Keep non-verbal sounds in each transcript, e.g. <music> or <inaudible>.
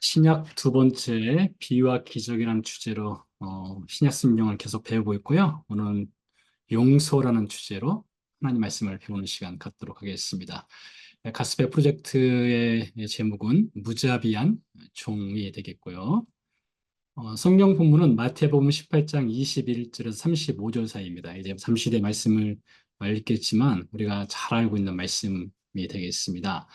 신약 두 번째 비유와 기적이라는 주제로 어, 신약 성경을 계속 배우고 있고요. 오늘은 용서라는 주제로 하나님 말씀을 배우는 시간 갖도록 하겠습니다. 네, 가스페 프로젝트의 제목은 무자비한 종이 되겠고요. 어, 성경 본문은 마태복음 18장 21절에서 35절 사이입니다. 이제 잠시 뒤에 말씀을 읽겠지만 우리가 잘 알고 있는 말씀이 되겠습니다.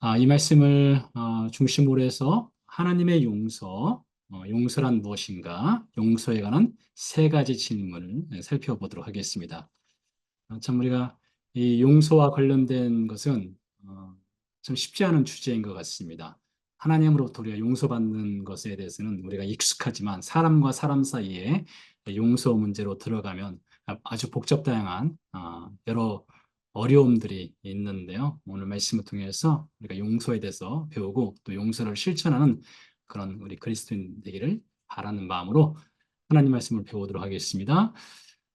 아, 이 말씀을 어, 중심으로 해서 하나님의 용서, 어, 용서란 무엇인가, 용서에 관한 세 가지 질문을 살펴보도록 하겠습니다. 아, 참 우리가 이 용서와 관련된 것은 어, 참 쉽지 않은 주제인 것 같습니다. 하나님으로부터 우리가 용서받는 것에 대해서는 우리가 익숙하지만 사람과 사람 사이에 용서 문제로 들어가면 아주 복잡다양한 어, 여러 어려움들이 있는데요. 오늘 말씀을 통해서 우리가 용서에 대해서 배우고 또 용서를 실천하는 그런 우리 그리스도인 되기를 바라는 마음으로 하나님 말씀을 배우도록 하겠습니다.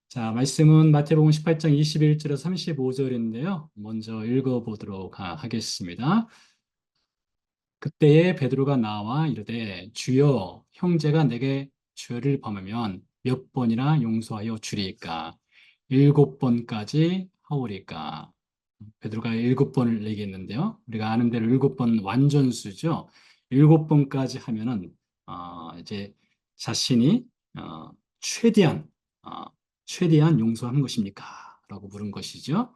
자, 말씀은 마태복음 18장 21절에서 35절인데요. 먼저 읽어보도록 하겠습니다. 그때에 베드로가 나와 이르되 주여 형제가 내게 죄를 범하면 몇 번이나 용서하여 주리까 일곱 번까지 하오리까 베드로가 일곱 번을 얘기했는데요. 우리가 아는 대로 일곱 번 완전수죠. 일곱 번까지 하면은 어, 이제 자신이 어, 최대한 어, 최대한 용서하는 것입니까? 라고 물은 것이죠.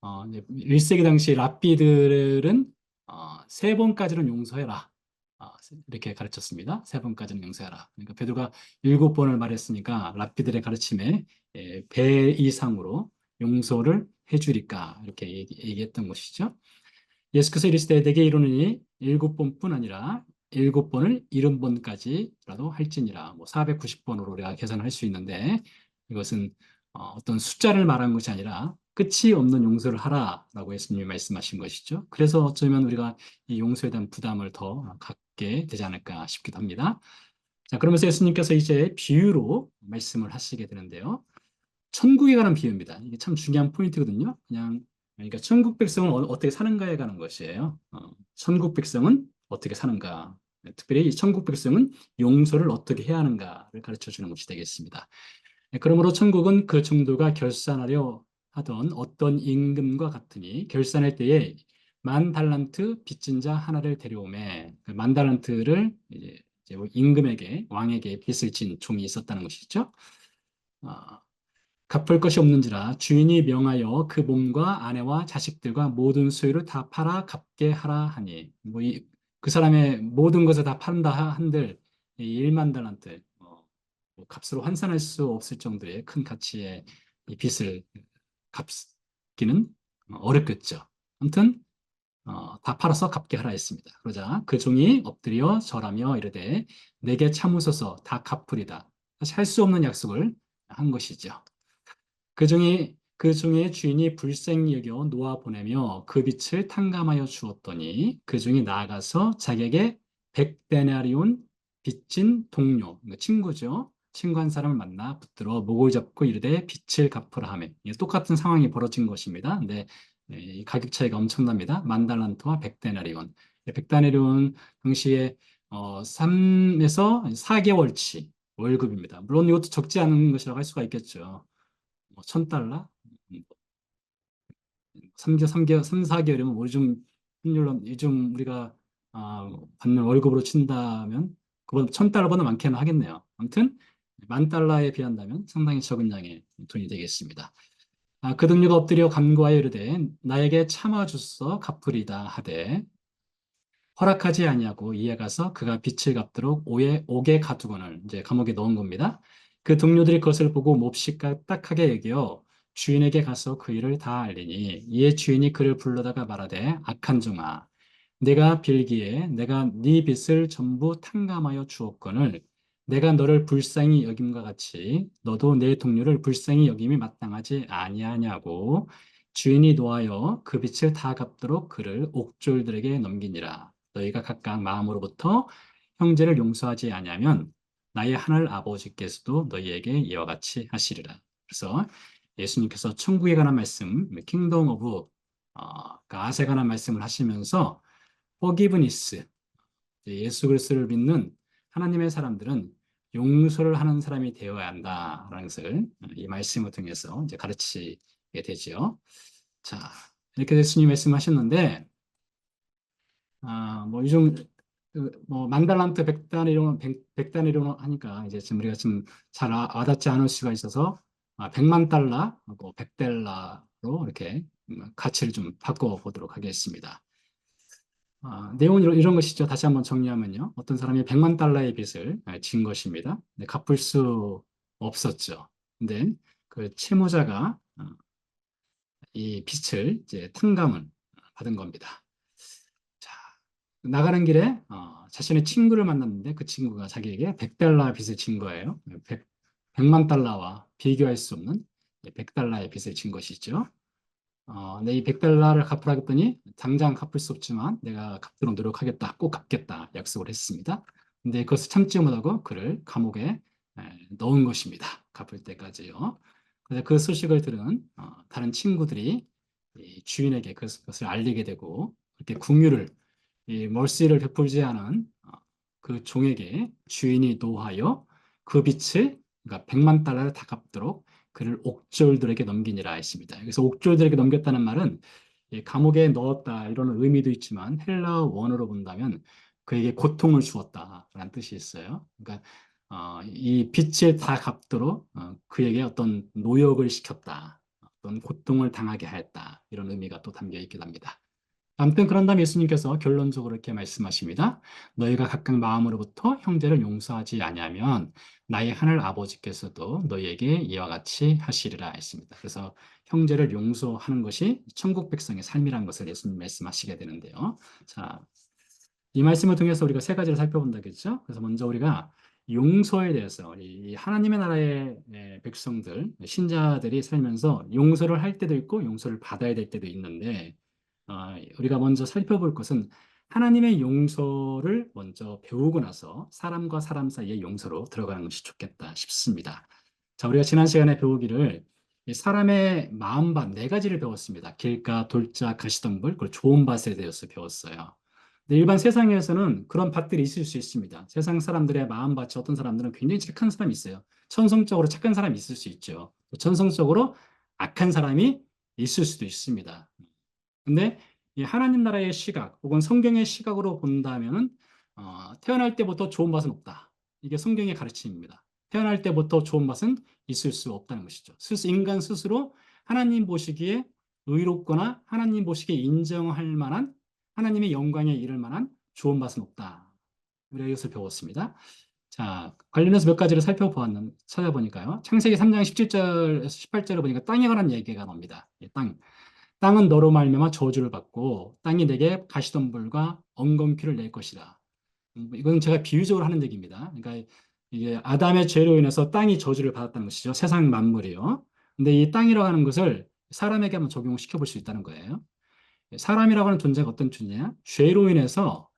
어, 1세기 당시 랍비들은 어, 세 번까지는 용서해라. 어, 이렇게 가르쳤습니다. 세 번까지는 용서해라. 그러니까 베드로가 일곱 번을 말했으니까 랍비들의 가르침에 예, 배 이상으로 용서를 해주리까 이렇게 얘기, 했던 것이죠. 예수께서 이르시되 내게 이르느니 일곱 번뿐 아니라 일곱 번을 일흔 번까지라도 할지니라 뭐 490번으로 우리가 계산할 수 있는데 이것은 어, 떤 숫자를 말한 것이 아니라 끝이 없는 용서를 하라라고 예수님이 말씀하신 것이죠. 그래서 어쩌면 우리가 이 용서에 대한 부담을 더 갖게 되지 않을까 싶기도 합니다. 자, 그러면서 예수님께서 이제 비유로 말씀을 하시게 되는데요. 천국에 관한 비유입니다. 이게 참 중요한 포인트거든요. 그냥 그러니까 천국 백성은 어, 떻게 사는가에 관한 것이에요. 어, 천국 백성은 어떻게 사는가. 특별히 이 천국 백성은 용서를 어떻게 해야 하는가를 가르쳐 주는 것이 되겠습니다. 네, 그러므로 천국은 그 정도가 결산하려 하던 어떤 임금과 같으니 결산할 때에 만 달란트 빚진 자 하나를 데려오매 그만 달란트를 이제 뭐 임금에게 왕에게 빚을 진 종이 있었다는 것이죠. 어, 갚을 것이 없는지라 주인이 명하여 그 몸과 아내와 자식들과 모든 소유를 다 팔아 갚게 하라 하니 뭐그 사람의 모든 것을 다 판다 한들 1만 달란트 어, 뭐 값으로 환산할 수 없을 정도의 큰 가치의 이 빚을 갚기는 어렵겠죠. 아무튼 어, 다 팔아서 갚게 하라 했습니다. 그러자 그 종이 엎드려 절하며 이르되 내게 참으소서 다 갚으리다. 사실 할수 없는 약속을 한 것이죠. 그 중에 그 중에 주인이 불쌍히 여겨 놓아 보내며 그 빛을 탕감하여 주었더니 그 중에 나아가서 자기에게 백데나리온 빚진 동료, 그러니까 친구죠. 친구 한 사람을 만나 붙들어 목을 잡고 이르되 빛을 갚으라 하며 똑같은 상황이 벌어진 것입니다. 근데 이 가격 차이가 엄청납니다. 만 달란트와 백데나리온. 백데나리온 당시에 어, 3에서 4개월치 월급입니다. 물론 이것도 적지 않은 것이라고 할 수가 있겠죠. 뭐 1000달러? 3개월, 3개월, 3, 4개월이면 뭐 요즘 환율로 요즘 우리가 아, 받는 월급으로 친다면 그보다 1000달러보다 많게는 하겠네요. 아무튼 만 달러에 비한다면 상당히 적은 양의 돈이 되겠습니다. 아, 그 동료가 엎드려 간구하여 이르되 나에게 참아주소 갚으리다 하되 허락하지 아니하고 이에 가서 그가 빛을 갚도록 오에 옥에 가두거늘 이제 감옥에 넣은 겁니다. 그 동료들이 그것을 보고 몹시 까딱하게 여겨 주인에게 가서 그 일을 다 알리니 이에 주인이 그를 불러다가 말하되 악한 종아 내가 빌기에 내가 네 빚을 전부 탕감하여 주었거늘 내가 너를 불쌍히 여김과 같이 너도 내 동료를 불쌍히 여김이 마땅하지 아니하냐고 주인이 노하여 그 빚을 다 갚도록 그를 옥졸들에게 넘기니라. 너희가 각각 마음으로부터 형제를 용서하지 아니하면 나의 하늘 아버지께서도 너희에게 이와 같이 하시리라. 그래서 예수님께서 천국에 관한 말씀, 킹덤 오브 어, 가스에 관한 말씀을 하시면서 이제 예수 그리스도를 믿는 하나님의 사람들은 용서를 하는 사람이 되어야 한다라는 것을 이 말씀을 통해서 이제 가르치게 되지요. 자, 이렇게 예수님 말씀하셨는데, 아, 뭐 요즘 그 뭐 만달란트 백단 이론 백, 백단 이론 하니까 이제 지금 우리가 좀잘 와닿지 않을 수가 있어서 아, 100만 달러, 뭐 100달러로 이렇게 가치를 좀 바꿔 보도록 하겠습니다. 아, 내용은 이런, 이런 것이죠. 다시 한번 정리하면요. 어떤 사람이 100만 달러의 빚을 아, 진 것입니다. 네, 갚을 수 없었죠. 근데 그 채무자가 어, 이 빚을 이제 탕감을 받은 겁니다. 자, 나가는 길에 어, 자신의 친구를 만났는데 그 친구가 자기에게 100달러 빚을 진 거예요. 100, 100만 달러와 비교할 수 없는 100달러의 빚을 진 것이죠. 어, 내이 100달러를 갚으라 했더니 당장 갚을 수 없지만 내가 갚도록 노력하겠다. 꼭 갚겠다. 약속을 했습니다. 근데 그것을 참지 못하고 그를 감옥에 에, 넣은 것입니다. 갚을 때까지요. 그래서 그 소식을 들은 어, 다른 친구들이 이 주인에게 그, 그것을 알리게 되고 그렇게 궁유를 이 멀시를 베풀지 않은 어, 그 종에게 주인이 노하여 그 빚을 그러니까 100만 달러를 다 갚도록 그를 옥졸들에게 넘기니라 했습니다. 그래서 옥졸들에게 넘겼다는 말은 감옥에 넣었다 이런 의미도 있지만 헬라 원어로 본다면 그에게 고통을 주었다라는 뜻이 있어요. 그러니까 어, 이 빚을 다 갚도록 어, 그에게 어떤 노역을 시켰다, 어떤 고통을 당하게 하였다 이런 의미가 또 담겨 있기도 합니다. 아무튼 그런 다음 예수님께서 결론적으로 이렇게 말씀하십니다. 너희가 각각 마음으로부터 형제를 용서하지 아니하면 나의 하늘 아버지께서도 너희에게 이와 같이 하시리라 했습니다. 그래서 형제를 용서하는 것이 천국 백성의 삶이라는 것을 예수님 말씀하시게 되는데요. 자, 이 말씀을 통해서 우리가 세 가지를 살펴본다겠죠. 그래서 먼저 우리가 용서에 대해서 이 하나님의 나라의 백성들, 신자들이 살면서 용서를 할 때도 있고 용서를 받아야 될 때도 있는데 어, 우리가 먼저 살펴볼 것은 하나님의 용서를 먼저 배우고 나서 사람과 사람 사이의 용서로 들어가는 것이 좋겠다 싶습니다. 자, 우리가 지난 시간에 배우기를 사람의 마음밭 네 가지를 배웠습니다. 길가, 돌자, 가시덤불, 그리고 좋은 밭에 대해서 배웠어요. 일반 세상에서는 그런 밭들이 있을 수 있습니다. 세상 사람들의 마음밭이 어떤 사람들은 굉장히 착한 사람이 있어요. 천성적으로 착한 사람이 있을 수 있죠. 천성적으로 악한 사람이 있을 수도 있습니다. 근데 이 하나님 나라의 시각 혹은 성경의 시각으로 본다면 어, 태어날 때부터 좋은 맛은 없다. 이게 성경의 가르침입니다. 태어날 때부터 좋은 맛은 있을 수 없다는 것이죠. 스스 인간 스스로 하나님 보시기에 의롭거나 하나님 보시기에 인정할 만한 하나님의 영광에 이를 만한 좋은 맛은 없다. 우리가 이것을 배웠습니다. 자, 관련해서 몇 가지를 살펴보았는, 찾아보니까요. 창세기 3장 17절에서 18절을 보니까 땅에 관한 얘기가 나옵니다. 땅. 땅은 너로 말미암아 저주를 받고 땅이 내게 가시덤불과 엉겅퀴를 낼 것이다. 음, 이건 제가 비유적으로 하는 얘기입니다. 그러니까 이게 아담의 죄로 인해서 땅이 저주를 받았다는 것이죠. 세상 만물이요. 근데 이 땅이라고 하는 것을 사람에게 한번 적용을 시켜 볼 수 있다는 거예요. 사람이라고 하는 존재가 어떤 존재냐? 죄로 인해서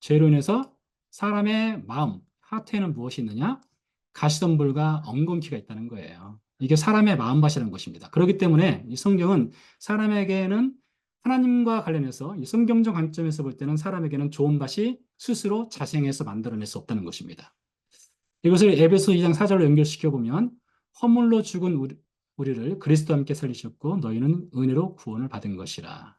죄로 인해서 사람의 마음, 하트에는 무엇이 있느냐? 가시덤불과 엉겅퀴가 있다는 거예요. 이게 사람의 마음밭이라는 것입니다. 그렇기 때문에 이 성경은 사람에게는 하나님과 관련해서 이 성경적 관점에서 볼 때는 사람에게는 좋은 밭이 스스로 자생해서 만들어낼 수 없다는 것입니다. 이것을 에베소 2장 4절로 연결시켜 보면 허물로 죽은 우리, 우리를 그리스도와 함께 살리셨고 너희는 은혜로 구원을 받은 것이라.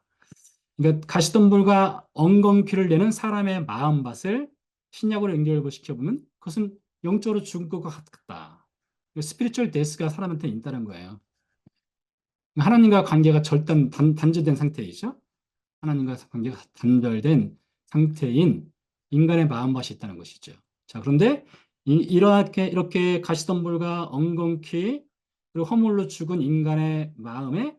그러니까 가시덤불과 엉겅퀴를 내는 사람의 마음밭을 신약으로 연결시켜 보면 그것은 영적으로 죽은 것과 같다. 스피리추얼 데스가 사람한테 있다는 거예요. 하나님과 관계가 절단 단, 단절된 상태이죠. 하나님과 관계가 단절된 상태인 인간의 마음밭이 있다는 것이죠. 자, 그런데 이, 이렇게 이렇게 가시덤불과 엉겅퀴 그리고 허물로 죽은 인간의 마음에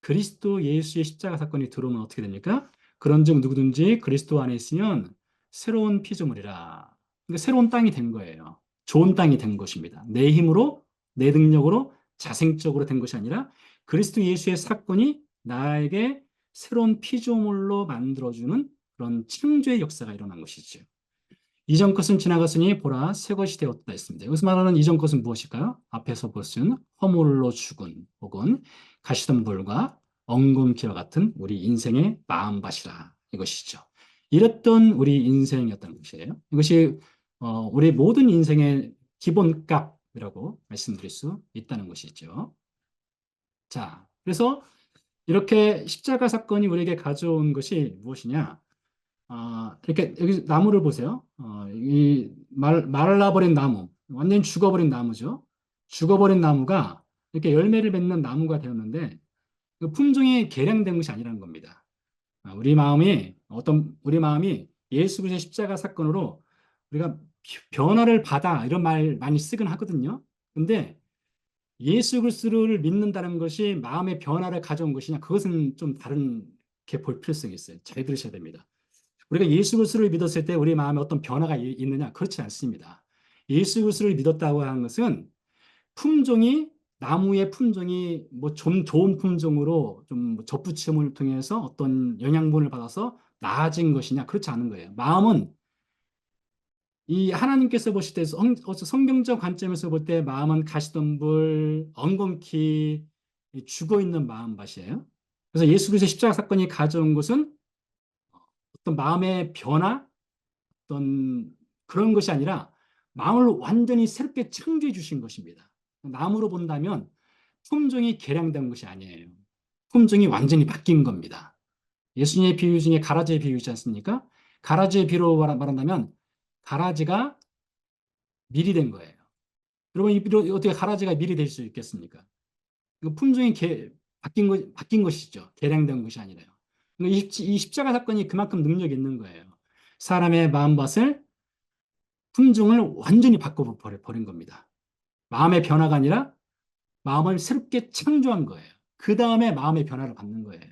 그리스도 예수의 십자가 사건이 들어오면 어떻게 됩니까? 그런즉 누구든지 그리스도 안에 있으면 새로운 피조물이라. 그러니까 새로운 땅이 된 거예요. 좋은 땅이 된 것입니다. 내 힘으로, 내 능력으로 자생적으로 된 것이 아니라 그리스도 예수의 사건이 나에게 새로운 피조물로 만들어주는 그런 창조의 역사가 일어난 것이죠. 이전 것은 지나갔으니 보라 새 것이 되었다 했습니다. 여기서 말하는 이전 것은 무엇일까요? 앞에서 볼수는 허물로 죽은 혹은 가시덤불과 엉금기와 같은 우리 인생의 마음밭이라 이것이죠. 이랬던 우리 인생이었다는 것이에요. 이것이 어, 우리 모든 인생의 기본값이라고 말씀드릴 수 있다는 것이죠. 자, 그래서 이렇게 십자가 사건이 우리에게 가져온 것이 무엇이냐? 아, 이렇게 여기 나무를 보세요. 어, 이 말, 말라버린 나무, 완전히 죽어버린 나무죠. 죽어버린 나무가 이렇게 열매를 맺는 나무가 되었는데 그 품종이 개량된 것이 아니라는 겁니다. 아, 우리 마음이 어떤 우리 마음이 예수 그리스도의 십자가 사건으로 우리가 변화를 받아 이런 말 많이 쓰긴 하거든요. 근데 예수 그리스도를 믿는다는 것이 마음의 변화를 가져온 것이냐 그것은 좀 다른 게 볼 필요성이 있어요. 잘 들으셔야 됩니다. 우리가 예수 그리스도를 믿었을 때 우리 마음에 어떤 변화가 이- 있느냐 그렇지 않습니다. 예수 그리스도를 믿었다고 하는 것은 품종이 나무의 품종이 뭐 좀 좋은 품종으로 좀뭐 접붙임을 통해서 어떤 영양분을 받아서 나아진 것이냐 그렇지 않은 거예요. 마음은 이 하나님께서 보실 때 성경적 관점에서 볼 때 마음은 가시덤불, 엉겅퀴 죽어 있는 마음밭이에요. 그래서 예수 그리스도의 십자가 사건이 가져온 것은 어떤 마음의 변화, 어떤 그런 것이 아니라 마음을 완전히 새롭게 창조해 주신 것입니다. 나무로 본다면 품종이 개량된 것이 아니에요. 품종이 완전히 바뀐 겁니다. 예수님의 비유 중에 가라지의 비유 있지 않습니까? 가라지의 비유로 말- 말한다면 가라지가 밀이 된 거예요. 여러분, 어떻게 가라지가 밀이 될수 있겠습니까? 이거 품종이 개, 바뀐, 것, 바뀐 것이죠. 개량된 것이 아니라요. 그러니까 이, 십자가 사건이 그만큼 능력이 있는 거예요. 사람의 마음밭을 품종을 완전히 바꿔버린 버린 겁니다. 마음의 변화가 아니라 마음을 새롭게 창조한 거예요. 그 다음에 마음의 변화를 받는 거예요.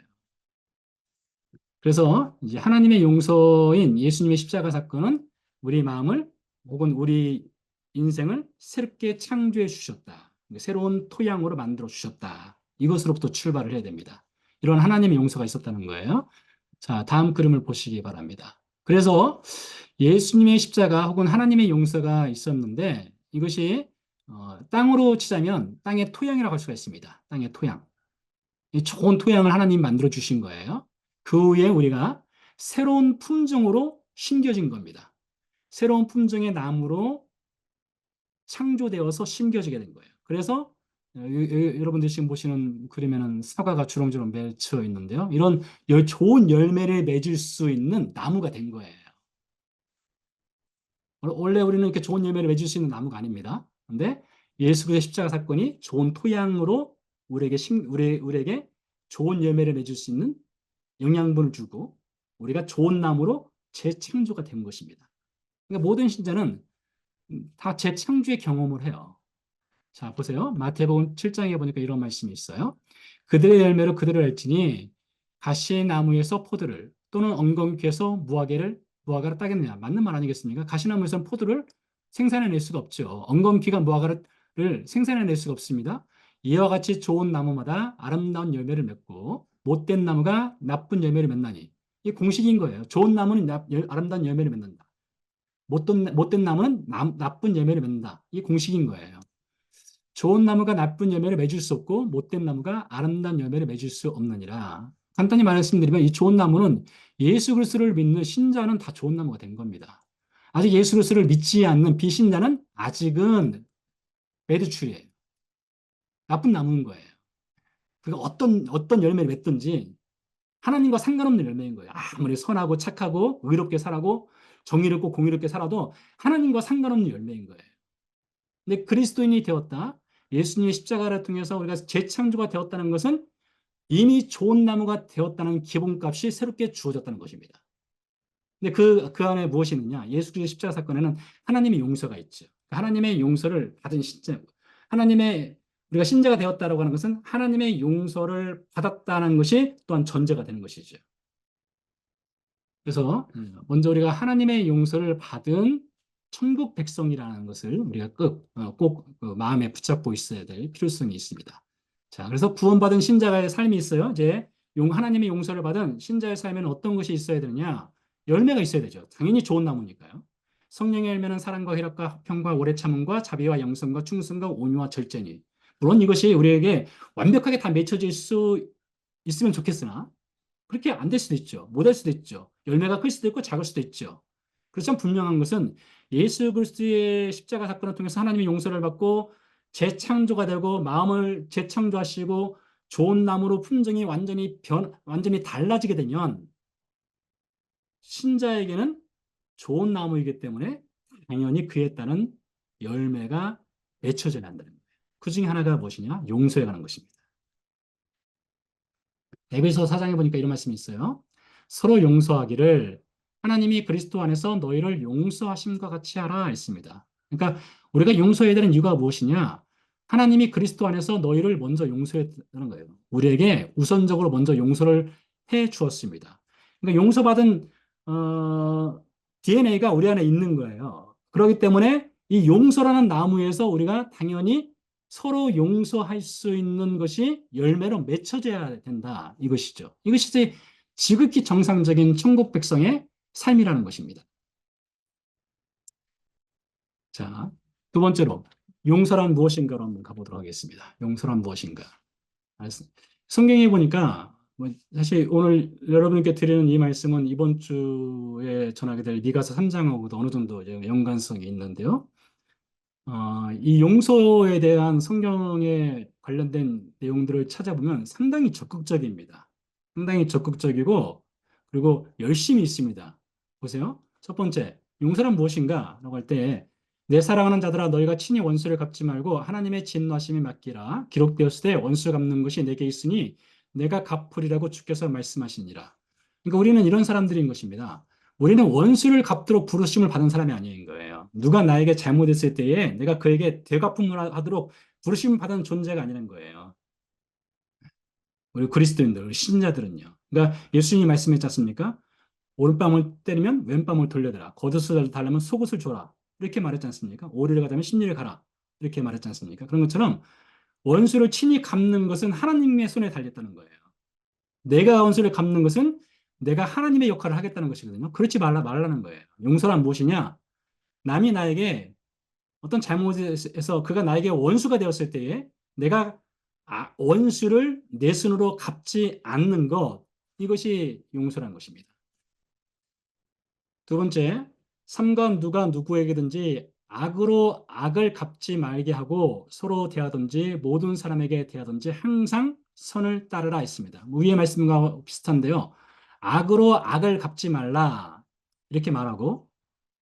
그래서 이제 하나님의 용서인 예수님의 십자가 사건은 우리 마음을 혹은 우리 인생을 새롭게 창조해 주셨다. 새로운 토양으로 만들어 주셨다. 이것으로부터 출발을 해야 됩니다. 이런 하나님의 용서가 있었다는 거예요. 자, 다음 그림을 보시기 바랍니다. 그래서 예수님의 십자가 혹은 하나님의 용서가 있었는데 이것이 어, 땅으로 치자면 땅의 토양이라고 할 수가 있습니다. 땅의 토양. 이 좋은 토양을 하나님 만들어 주신 거예요. 그 후에 우리가 새로운 품종으로 심겨진 겁니다. 새로운 품종의 나무로 창조되어서 심겨지게 된 거예요. 그래서 어, 여러분들 지금 보시는 그림에는 사과가 주렁주렁 맺혀 있는데요. 이런 열- 좋은 열매를 맺을 수 있는 나무가 된 거예요. 원래 우리는 이렇게 좋은 열매를 맺을 수 있는 나무가 아닙니다. 근데 예수 그리스도의 십자가 사건이 좋은 토양으로 우리에게 심, 우리, 우리에게 좋은 열매를 맺을 수 있는 영양분을 주고 우리가 좋은 나무로 재창조가 된 것입니다. 그러니까 모든 신자는 다 재창조의 경험을 해요. 자, 보세요. 마태복음 7장에 보니까 이런 말씀이 있어요. 그들의 열매로 그들을 알지니 가시나무에서 포도를 또는 엉겅퀴에서 무화과를 무화과를 따겠느냐. 맞는 말 아니겠습니까? 가시나무에서는 포도를 생산해낼 수가 없죠. 엉겅퀴가 무화과를 생산해낼 수가 없습니다. 이와 같이 좋은 나무마다 아름다운 열매를 맺고 못된 나무가 나쁜 열매를 맺나니 이 공식인 거예요. 좋은 나무는 아름다운 열매를 맺는다. 못된, 못된 나무는 나, 나쁜 열매를 맺는다. 이 공식인 거예요. 좋은 나무가 나쁜 열매를 맺을 수 없고 못된 나무가 아름다운 열매를 맺을 수 없느니라. 간단히 말씀드리면 이 좋은 나무는 예수 그리스도를 믿는 신자는 다 좋은 나무가 된 겁니다. 아직 예수 그리스도를 믿지 않는 비신자는 아직은 매드출이에요. 나쁜 나무인 거예요. 그가 어떤 어떤 열매를 맺든지 하나님과 상관없는 열매인 거예요. 아무리 선하고 착하고 의롭게 살아고 정의롭고 공의롭게 살아도 하나님과 상관없는 열매인 거예요. 근데 그리스도인이 되었다. 예수님의 십자가를 통해서 우리가 재창조가 되었다는 것은 이미 좋은 나무가 되었다는 기본값이 새롭게 주어졌다는 것입니다. 근데 그, 그 안에 무엇이 있느냐? 예수 그리스도 십자가 사건에는 하나님의 용서가 있죠. 하나님의 용서를 받은 신자, 하나님의 우리가 신자가 되었다라고 하는 것은 하나님의 용서를 받았다는 것이 또한 전제가 되는 것이죠. 그래서 먼저 우리가 하나님의 용서를 받은 천국 백성이라는 것을 우리가 꼭, 어, 꼭그 마음에 붙잡고 있어야 될 필요성이 있습니다. 자, 그래서 구원받은 신자의 삶이 있어요. 이제 용, 하나님의 용서를 받은 신자의 삶에는 어떤 것이 있어야 되느냐? 열매가 있어야 되죠. 당연히 좋은 나무니까요. 성령의 열매는 사랑과 희락과 화평과 오래 참음과 자비와 영성과 충성과 온유와 절제니. 물론 이것이 우리에게 완벽하게 다 맺혀질 수 있으면 좋겠으나 그렇게 안 될 수도 있죠. 못 할 수도 있죠. 열매가 클 수도 있고 작을 수도 있죠. 그렇지만 분명한 것은 예수 그리스도의 십자가 사건을 통해서 하나님의 용서를 받고 재창조가 되고 마음을 재창조하시고 좋은 나무로 품종이 완전히 변 완전히 달라지게 되면 신자에게는 좋은 나무이기 때문에 당연히 그에 따른 열매가 맺혀져야 한다는 거예요. 그 중에 하나가 무엇이냐? 용서에 관한 것입니다. 에베소 4장에 보니까 이런 말씀이 있어요. 서로 용서하기를 하나님이 그리스도 안에서 너희를 용서하심과 같이 하라 했습니다. 그러니까 우리가 용서해야 되는 이유가 무엇이냐? 하나님이 그리스도 안에서 너희를 먼저 용서했다는 거예요. 우리에게 우선적으로 먼저 용서를 해 주었습니다. 그러니까 용서받은 어, DNA가 우리 안에 있는 거예요. 그렇기 때문에 이 용서라는 나무에서 우리가 당연히 서로 용서할 수 있는 것이 열매로 맺혀져야 된다. 이것이죠. 이것이 지극히 정상적인 천국 백성의 삶이라는 것입니다. 자, 두 번째로 용서란 무엇인가로 한번 가보도록 하겠습니다. 용서란 무엇인가? 성경에 보니까 뭐 사실 오늘 여러분께 드리는 이 말씀은 이번 주에 전하게 될 미가서 3장하고도 어느 정도 연관성이 있는데요. 어, 이 용서에 대한 성경에 관련된 내용들을 찾아보면 상당히 적극적입니다. 상당히 적극적이고 그리고 열심히 있습니다. 보세요. 첫 번째, 용서란 무엇인가? 라고 할 때, 내 사랑하는 자들아 너희가 친히 원수를 갚지 말고 하나님의 진노하심이 맡기라. 기록되었을 때 원수 갚는 것이 내게 있으니 내가 갚으리라고 주께서 말씀하시니라. 그러니까 우리는 이런 사람들인 것입니다. 우리는 원수를 갚도록 부르심을 받은 사람이 아닌 거예요. 누가 나에게 잘못했을 때에 내가 그에게 되갚음을 하도록 부르심을 받은 존재가 아니라는 거예요. 우리 그리스도인들, 우리 신자들은요. 그러니까 예수님이 말씀했지 않습니까? 오른뺨을 때리면 왼뺨을 돌려대라. 겉옷을 달라면 속옷을 줘라. 이렇게 말했지 않습니까? 오리를 가다면 십리를 가라. 이렇게 말했지 않습니까? 그런 것처럼 원수를 친히 갚는 것은 하나님의 손에 달렸다는 거예요. 내가 원수를 갚는 것은 내가 하나님의 역할을 하겠다는 것이거든요. 그렇지 말라 말라는 거예요. 용서란 무엇이냐? 남이 나에게 어떤 잘못에서 그가 나에게 원수가 되었을 때에 내가 아, 원수를 내 손으로 갚지 않는 것 이것이 용서란 것입니다. 두 번째, 삼가 누가 누구에게든지 악으로 악을 갚지 말게 하고 서로 대하든지 모든 사람에게 대하든지 항상 선을 따르라 했습니다. 위의 말씀과 비슷한데요. 악으로 악을 갚지 말라 이렇게 말하고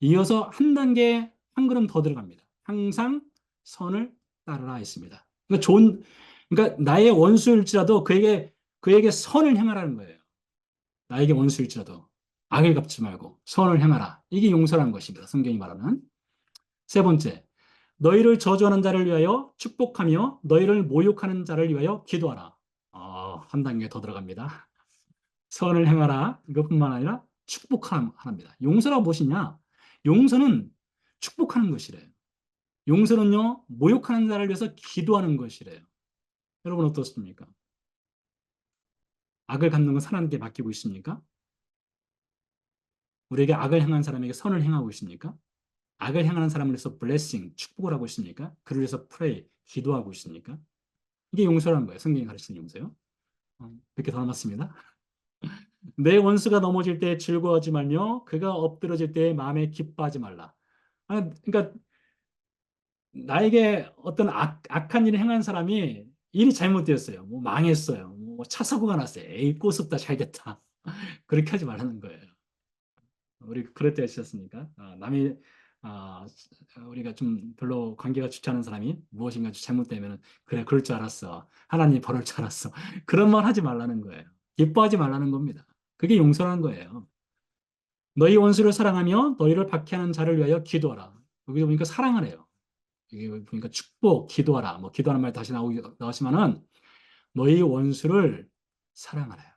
이어서 한 단계 한 걸음 더 들어갑니다. 항상 선을 따르라 했습니다. 그러니까 좋은 그러니까 나의 원수일지라도 그에게 그에게 선을 행하라는 거예요. 나에게 원수일지라도 악을 갚지 말고 선을 행하라. 이게 용서라는 것입니다. 성경이 말하는 세 번째, 너희를 저주하는 자를 위하여 축복하며 너희를 모욕하는 자를 위하여 기도하라. 어, 한 단계 더 들어갑니다. 선을 행하라. 이것뿐만 아니라 축복하랍니다. 용서가 무엇이냐? 용서는 축복하는 것이래요. 용서는요, 모욕하는 자를 위해서 기도하는 것이래요. 여러분 어떻습니까? 악을 갚는 건 하나님께 맡기고 있습니까? 우리에게 악을 행한 사람에게 선을 행하고 있습니까? 악을 행하는 사람을 위해서 블레싱, 축복을 하고 있습니까? 그를 위해서 프레이, 기도하고 있습니까? 이게 용서라는 거예요. 성경이 가르치는 용서요. 어, 몇개 더 남았습니다. 내 원수가 넘어질 때 즐거워하지 말며 그가 엎드러질 때 마음에 기뻐하지 말라. 아, 그러니까 나에게 어떤 악, 악한 일을 행한 사람이 일이 잘못되었어요. 뭐 망했어요. 뭐 차 사고가 났어요. 에이 꼬습다 잘됐다. <laughs> 그렇게 하지 말라는 거예요. 우리 그럴 때가 있었습니까? 아, 남이 아, 우리가 좀 별로 관계가 좋지 않은 사람이 무엇인가 잘못되면 그래 그럴 줄 알았어. 하나님 벌을 줄 알았어. <laughs> 그런 말 하지 말라는 거예요. 기뻐하지 말라는 겁니다. 그게 용서라는 거예요. 너희 원수를 사랑하며 너희를 박해하는 자를 위하여 기도하라. 여기 보니까 사랑하래요. 여기 보니까 축복, 기도하라. 뭐 기도하는 말 다시 나오기 나오지만은 너희 원수를 사랑하래요.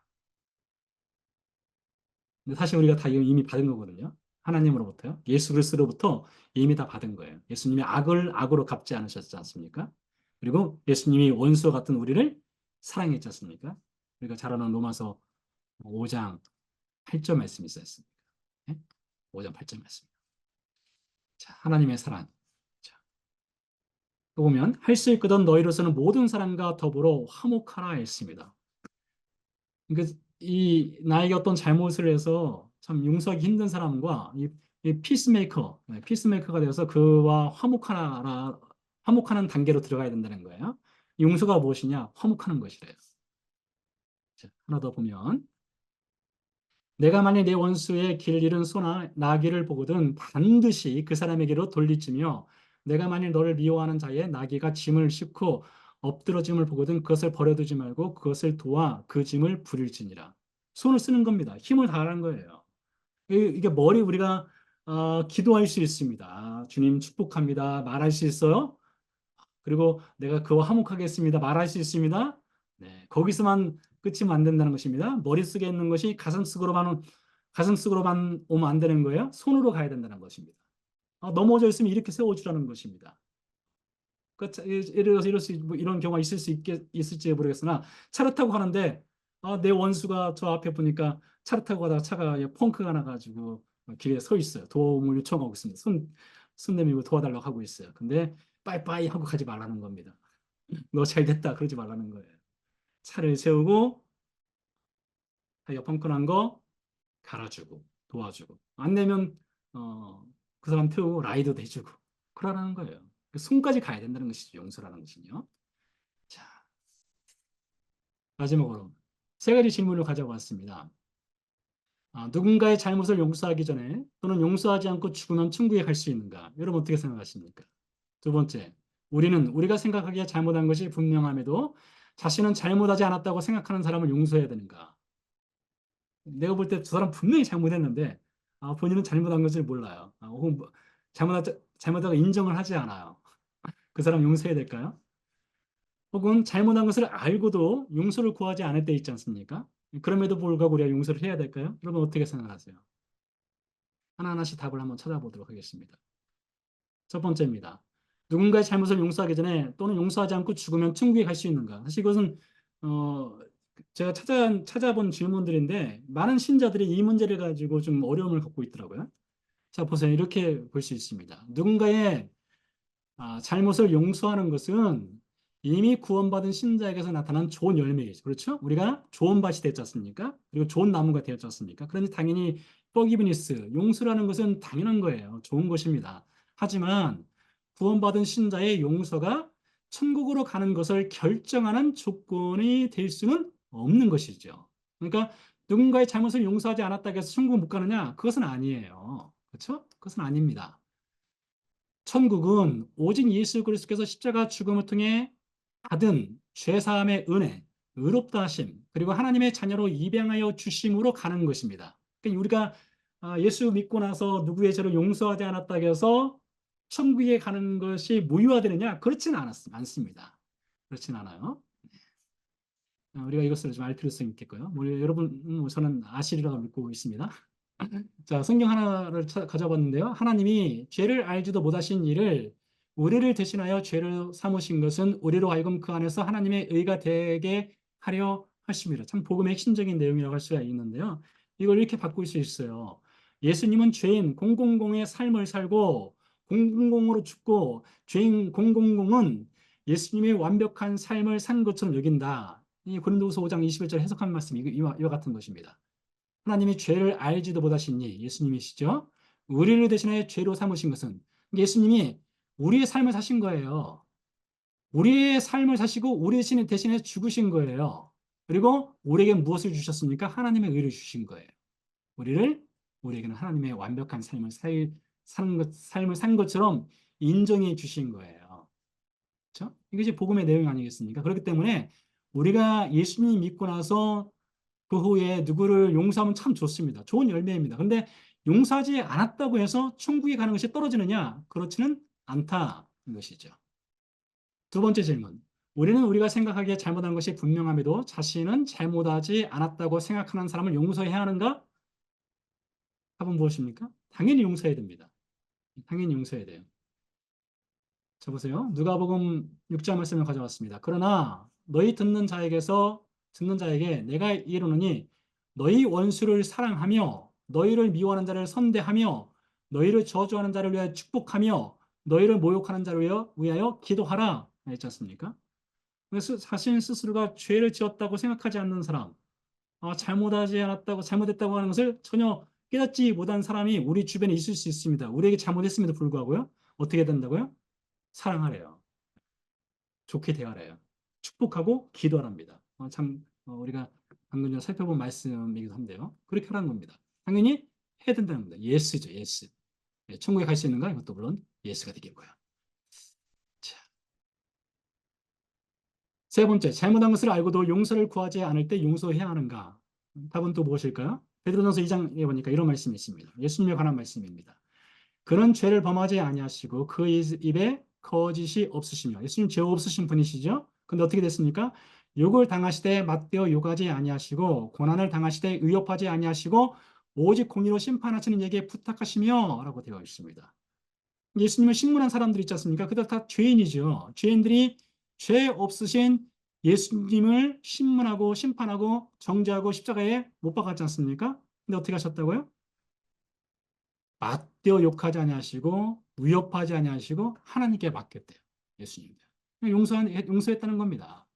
근데 사실 우리가 다 이미 받은 거거든요. 하나님으로부터요. 예수 그리스도로부터 이미 다 받은 거예요. 예수님이 악을 악으로 갚지 않으셨지 않습니까? 그리고 예수님이 원수 같은 우리를 사랑했지 않습니까? 우리가 잘 아는 로마서 5장 8절 말씀이 있었습니다. 네? 5장 8절 말씀. 자, 하나님의 사랑. 보면 할 수 있거든 너희로서는 모든 사람과 더불어 화목하라 했습니다. 그러니까 이 나에게 어떤 잘못을 해서 참 용서하기 힘든 사람과 이, 이 피스메이커, 네, 피스메이커가 되어서 그와 화목하나, 화목하는 단계로 들어가야 된다는 거예요. 용서가 무엇이냐? 화목하는 것이래요. 자, 하나 더 보면 내가 만일 내 원수의 길 잃은 소나 나귀를 보거든 반드시 그 사람에게로 돌리치며 내가 만일 너를 미워하는 자의 나귀가 짐을 싣고 엎드러 짐을 보거든 그것을 버려두지 말고 그것을 도와 그 짐을 부릴지니라. 손을 쓰는 겁니다. 힘을 다하는 거예요. 이- 이게 머리 우리가 어, 기도할 수 있습니다. 주님 축복합니다. 말할 수 있어요. 그리고 내가 그와 화목하겠습니다. 말할 수 있습니다. 네, 거기서만 끝이면 안 된다는 것입니다. 머릿속에 있는 것이 가슴속으로만 가슴속으로만 오면 안 되는 거예요. 손으로 가야 된다는 것입니다. 아, 넘어져 있으면 이렇게 세워주라는 것입니다. 그 차- 예를 들어서 뭐 이런 경우가 있을 수 있겠, 있을지 모르겠으나 차를 타고 가는데 아, 내 원수가 저 앞에 보니까 차를 타고 가다가 차가 펑크가 나가지고 길에 서 있어요. 도움을 요청하고 있습니다. 손, 손 내밀고 도와달라고 하고 있어요. 근데 빠이빠이 하고 가지 말라는 겁니다. <laughs> 너 잘 됐다 그러지 말라는 거예요. 차를 세우고 타이어 펑크 난 거 갈아주고 도와주고 안 되면 어, 그 사람 태우고 라이드도 해주고 그러라는 거예요. 그 손까지 가야 된다는 것이죠. 용서라는 것은요. 자 마지막으로 세 가지 질문을 가져고 왔습니다. 아, 누군가의 잘못을 용서하기 전에 또는 용서하지 않고 죽으면 천국에 갈 수 있는가? 여러분 어떻게 생각하십니까? 두 번째, 우리는 우리가 생각하기에 잘못한 것이 분명함에도 자신은 잘못하지 않았다고 생각하는 사람을 용서해야 되는가? 내가 볼 때 저 사람 분명히 잘못했는데 아, 본인은 잘못한 것을 몰라요. 아, 혹은 뭐 잘못하, 잘못하고 인정을 하지 않아요. 그 사람 용서해야 될까요? 혹은 잘못한 것을 알고도 용서를 구하지 않을 때 있지 않습니까? 그럼에도 불구하고 우리가 용서를 해야 될까요? 여러분 어떻게 생각하세요? 하나하나씩 답을 한번 찾아보도록 하겠습니다. 첫 번째입니다. 누군가의 잘못을 용서하기 전에 또는 용서하지 않고 죽으면 천국에 갈 수 있는가? 사실 이것은 어, 제가 찾아, 찾아본 질문들인데 많은 신자들이 이 문제를 가지고 좀 어려움을 갖고 있더라고요. 자, 보세요. 이렇게 볼 수 있습니다. 누군가의 아, 잘못을 용서하는 것은 이미 구원받은 신자에게서 나타난 좋은 열매이죠. 그렇죠? 우리가 좋은 밭이 됐지 않습니까? 그리고 좋은 나무가 되었지 않습니까? 그러니 당연히 forgiveness, 용서라는 것은 당연한 거예요. 좋은 것입니다. 하지만 구원받은 신자의 용서가 천국으로 가는 것을 결정하는 조건이 될 수는 없는 것이죠. 그러니까 누군가의 잘못을 용서하지 않았다고 해서 천국 못 가느냐? 그것은 아니에요. 그렇죠? 그것은 아닙니다. 천국은 오직 예수 그리스도께서 십자가 죽음을 통해 받은 죄사함의 은혜, 의롭다 하심, 그리고 하나님의 자녀로 입양하여 주심으로 가는 것입니다. 그러니까 우리가 아, 예수 믿고 나서 누구의 죄를 용서하지 않았다고 해서 천국에 가는 것이 무효화되느냐? 그렇지는 않았, 않습니다. 그렇진 않아요. 아, 우리가 이것을 좀 알 필요성이 있겠고요. 뭐, 여러분, 음, 저는 아시리라고 믿고 있습니다. <laughs> 자, 성경 하나를 가져봤는데요. 하나님이 죄를 알지도 못하신 이를 우리를 대신하여 죄를 삼으신 것은 우리로 하여금 그 안에서 하나님의 의가 되게 하려 하심이라. 참 복음의 핵심적인 내용이라고 할 수가 있는데요. 이걸 이렇게 바꿀 수 있어요. 예수님은 죄인 공공공의 삶을 살고 공공공으로 죽고 죄인 공공공은 예수님의 완벽한 삶을 산 것처럼 여긴다. 이 고린도후서 5장 21절 해석한 말씀이 이와, 같은 것입니다. 하나님이 죄를 알지도 못하신 이 예수님이시죠. 우리를 대신하여 죄로 삼으신 것은 예수님이 우리의 삶을 사신 거예요. 우리의 삶을 사시고 우리 대신에 대신해 죽으신 거예요. 그리고 우리에게 무엇을 주셨습니까? 하나님의 의를 주신 거예요. 우리를 우리에게는 하나님의 완벽한 삶을 살, 사는 것, 삶을 산 것처럼 인정해 주신 거예요. 그렇죠? 이것이 복음의 내용 아니겠습니까? 그렇기 때문에 우리가 예수님 믿고 나서 그 후에 누구를 용서하면 참 좋습니다. 좋은 열매입니다. 근데 용서하지 않았다고 해서 천국에 가는 것이 떨어지느냐? 그렇지는 않다는 것이죠. 두 번째 질문. 우리는 우리가 생각하기에 잘못한 것이 분명함에도 자신은 잘못하지 않았다고 생각하는 사람을 용서해야 하는가? 답은 무엇입니까? 당연히 용서해야 됩니다. 당연히 용서해야 돼요. 자 보세요. 누가복음 6장 말씀을 가져왔습니다. 그러나 너희 듣는 자에게서 듣는 자에게 내가 이르노니 너희 원수를 사랑하며 너희를 미워하는 자를 선대하며 너희를 저주하는 자를 위하여 축복하며 너희를 모욕하는 자를 위하여, 기도하라 했지 않습니까? 그래서 자신 스스로가 죄를 지었다고 생각하지 않는 사람, 아, 잘못하지 않았다고 잘못했다고 하는 것을 전혀 깨닫지 못한 사람이 우리 주변에 있을 수 있습니다. 우리에게 잘못했음에도 불구하고요. 어떻게 된다고요? 사랑하래요. 좋게 대하래요. 축복하고 기도하랍니다. 어, 참 어, 우리가 방금 전에 살펴본 말씀이기도 한데요. 그렇게 하라는 겁니다. 당연히 해야 된다는 겁니다. 예스죠, 예스. 예, 천국에 갈 수 있는가? 이것도 물론 예스가 되겠고요. 자. 세 번째, 잘못한 것을 알고도 용서를 구하지 않을 때 용서해야 하는가? 답은 또 무엇일까요? 베드로전서 2장에 보니까 이런 말씀이 있습니다. 예수님에 관한 말씀입니다. 그런 죄를 범하지 아니하시고 그 입에 거짓이 없으시며 예수님 죄 없으신 분이시죠? 근데 어떻게 됐습니까? 욕을 당하시되 맞대어 욕하지 아니하시고 고난을 당하시되 의협하지 아니하시고 오직 공의로 심판하시는 이에게 부탁하시며 라고 되어 있습니다. 예수님을 신문한 사람들 있지 않습니까? 그들 다 죄인이죠. 죄인들이 죄 없으신 예수님을 신문하고 심판하고 정죄하고 십자가에 못 박았지 않습니까? 근데 어떻게 하셨다고요? 맞대어 욕하지 아니하시고 위협하지 아니하시고 하나님께 맡겼대요. 예수님. 용서 용서했다는 겁니다.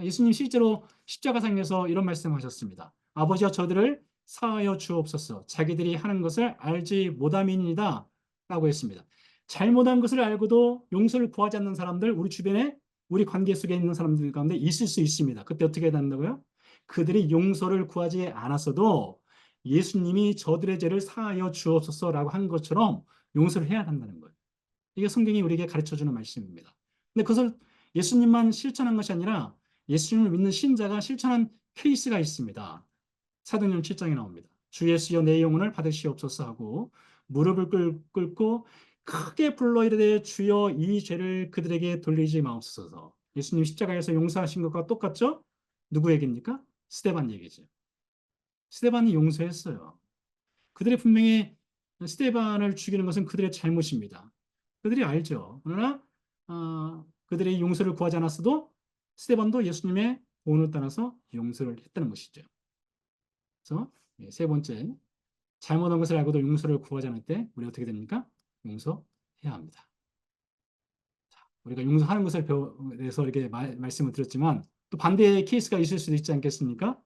예수님 실제로 십자가상에서 이런 말씀하셨습니다. 아버지와 저들을 사하여 주옵소서. 자기들이 하는 것을 알지 못함이니이다. 라고 했습니다. 잘못한 것을 알고도 용서를 구하지 않는 사람들 우리 주변에 우리 관계 속에 있는 사람들 가운데 있을 수 있습니다. 그때 어떻게 된다고요? 그들이 용서를 구하지 않았어도 예수님이 저들의 죄를 사하여 주옵소서라고 한 것처럼 용서를 해야 한다는 거예요. 이게 성경이 우리에게 가르쳐 주는 말씀입니다. 근데 그것을 예수님만 실천한 것이 아니라 예수님을 믿는 신자가 실천한 케이스가 있습니다. 사도행전 7장에 나옵니다. 주 예수여 내 영혼을 받으시옵소서 하고 무릎을 꿇고 크게 불러 이르되 주여 이 죄를 그들에게 돌리지 마옵소서. 예수님 십자가에서 용서하신 것과 똑같죠? 누구 얘기입니까? 스테반 얘기죠. 스테반이 용서했어요. 그들이 분명히 스테반을 죽이는 것은 그들의 잘못입니다. 그들이 알죠. 그러나 어, 그들이 용서를 구하지 않았어도 스테반도 예수님의 본을 따라서 용서를 했다는 것이죠. 그래서 예, 세 번째, 잘못한 것을 알고도 용서를 구하지 않을 때 우리 어떻게 됩니까? 용서해야 합니다. 자, 우리가 용서하는 것을 배워서 이렇게 말, 말씀을 드렸지만 또 반대의 케이스가 있을 수도 있지 않겠습니까?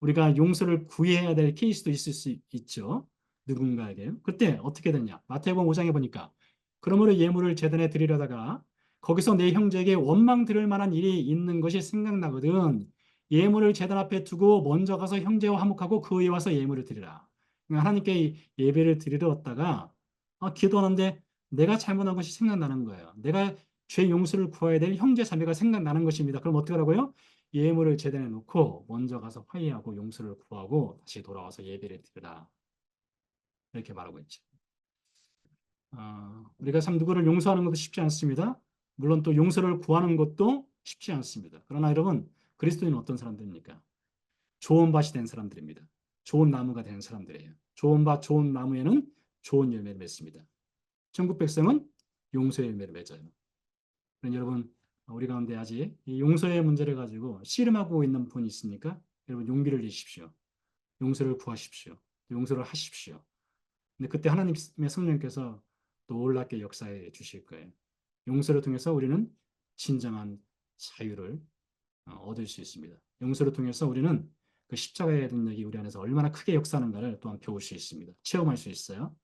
우리가 용서를 구해야 될 케이스도 있을 수 있죠. 누군가에게. 그때 어떻게 되냐? 마태복음 5장에 보니까 그러므로 예물을 재단에 드리려다가 거기서 내 형제에게 원망 들을 만한 일이 있는 것이 생각나거든. 예물을 재단 앞에 두고 먼저 가서 형제와 화목하고 그에 와서 예물을 드리라. 그러니까 하나님께 예배를 드리러 왔다가 아, 기도하는데 내가 잘못한 것이 생각나는 거예요. 내가 죄 용서를 구해야 될 형제 자매가 생각나는 것입니다. 그럼 어떻게 하라고요? 예물을 재단에 놓고 먼저 가서 화해하고 용서를 구하고 다시 돌아와서 예배를 드리라. 이렇게 말하고 있죠. 어, 우리가 참 누구를 용서하는 것도 쉽지 않습니다. 물론 또 용서를 구하는 것도 쉽지 않습니다. 그러나 여러분 그리스도인은 어떤 사람들입니까? 좋은 밭이 된 사람들입니다. 좋은 나무가 된 사람들이에요. 좋은 밭, 좋은 나무에는 좋은 열매를 맺습니다. 천국 백성은 용서의 열매를 맺어요. 그럼 여러분 우리 가운데 아직 이 용서의 문제를 가지고 씨름하고 있는 분이 있습니까? 여러분 용기를 내십시오. 용서를 구하십시오. 용서를 하십시오. 근데 그때 하나님의 성령께서 놀랍게 역사해 주실 거예요. 용서를 통해서 우리는 진정한 자유를 어, 얻을 수 있습니다. 용서를 통해서 우리는 그 십자가의 능력이 우리 안에서 얼마나 크게 역사하는가를 또한 배울 수 있습니다. 체험할 수 있어요.